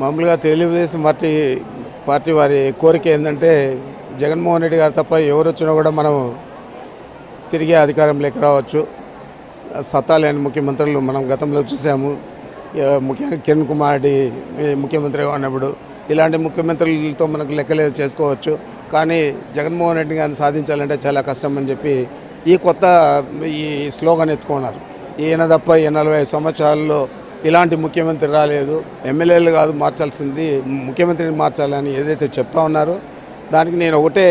మామూలుగా Telugu Desam party party వారి కోరిక ఏంటంటే జగన్మోహన్ రెడ్డి గారు తప్ప ఎవరు వచ్చినా కూడా మనం తిరిగి అధికారంలోకి రావచ్చు. సత్తాలేని సత్తా లేని ముఖ్యమంత్రులు మనం గతంలో చూసాము. ముఖ్యంగా కిరణ్ కుమార్ రెడ్డి ముఖ్యమంత్రిగా ఉన్నప్పుడు ఇలాంటి ముఖ్యమంత్రులతో మనకు లెక్కలేదు చేసుకోవచ్చు. కానీ జగన్మోహన్ రెడ్డి గారిని సాధించాలంటే చాలా కష్టం అని చెప్పి ఈ కొత్త ఈ స్లోగన్ ఎత్తుకున్నారు. ఈయన తప్ప ఈ నలభై సంవత్సరాల్లో ఇలాంటి ముఖ్యమంత్రి రాలేదు. ఎమ్మెల్యేలు కాదు మార్చాల్సింది ముఖ్యమంత్రిని మార్చాలని ఏదైతే చెప్తా ఉన్నారో దానికి నేను ఒకటే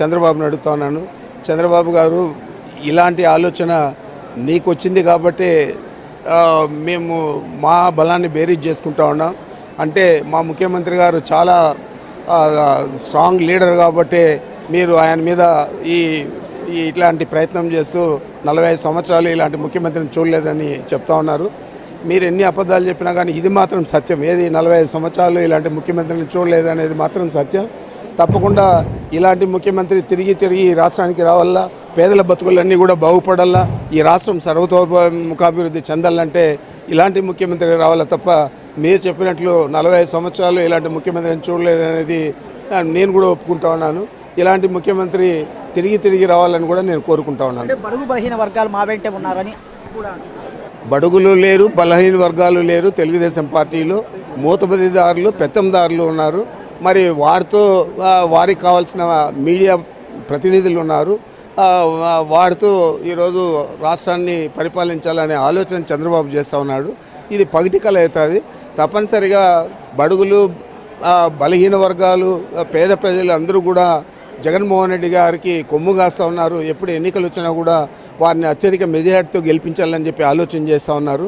చంద్రబాబుని అడుగుతా ఉన్నాను. చంద్రబాబు గారు ఇలాంటి ఆలోచన నీకు వచ్చింది కాబట్టి మేము మా బలాన్ని బేరీజ్ చేసుకుంటా ఉన్నాం. అంటే మా ముఖ్యమంత్రి గారు చాలా స్ట్రాంగ్ లీడర్ కాబట్టి మీరు ఆయన మీద ఈ ఇట్లాంటి ప్రయత్నం చేస్తూ నలభై సంవత్సరాలు ఇలాంటి ముఖ్యమంత్రిని చూడలేదని చెప్తా ఉన్నారు. మీరు ఎన్ని అబద్ధాలు చెప్పినా కానీ ఇది మాత్రం సత్యం. ఏది నలభై ఐదు సంవత్సరాలు ఇలాంటి ముఖ్యమంత్రిని చూడలేదు అనేది మాత్రం సత్యం. తప్పకుండా ఇలాంటి ముఖ్యమంత్రి తిరిగి తిరిగి ఈ రాష్ట్రానికి రావాలా? పేదల బతుకులన్నీ కూడా బాగుపడాలా? ఈ రాష్ట్రం సర్వతోముఖాభివృద్ధి చెందాలంటే ఇలాంటి ముఖ్యమంత్రి రావాలా తప్ప మీరు చెప్పినట్లు నలభై ఐదు సంవత్సరాలు ఇలాంటి ముఖ్యమంత్రిని చూడలేదు అనేది నేను కూడా ఒప్పుకుంటా ఉన్నాను. ఇలాంటి ముఖ్యమంత్రి తిరిగి తిరిగి రావాలని కూడా నేను కోరుకుంటా ఉన్నాను. బడుగు బలహీన వర్గాలు మా వెంటే ఉన్నారని కూడా బడుగులు లేరు బలహీన వర్గాలు లేరు తెలుగుదేశం పార్టీలో మూతబదిదారులు పెత్తందారులు ఉన్నారు. మరి వారితో వారికి కావాల్సిన మీడియా ప్రతినిధులు ఉన్నారు. వారితో ఈరోజు రాష్ట్రాన్ని పరిపాలించాలనే ఆలోచన చంద్రబాబు చేస్తూ ఉన్నాడు. ఇది పగటికల అవుతుంది. తప్పనిసరిగా బడుగులు బలహీన వర్గాలు పేద ప్రజలు అందరూ కూడా జగన్మోహన్ రెడ్డి గారికి కొమ్ము కాస్తూ ఉన్నారు. ఎప్పుడు ఎన్నికలు వచ్చినా కూడా వారిని అత్యధిక మెజార్టీతో గెలిపించాలని చెప్పి ఆలోచన చేస్తూ ఉన్నారు.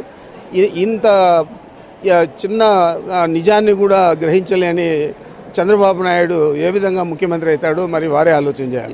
ఇంత చిన్న నిజాన్ని కూడా గ్రహించలేని చంద్రబాబు నాయుడు ఏ విధంగా ముఖ్యమంత్రి అవుతాడో మరి వారే ఆలోచన చేయాలి.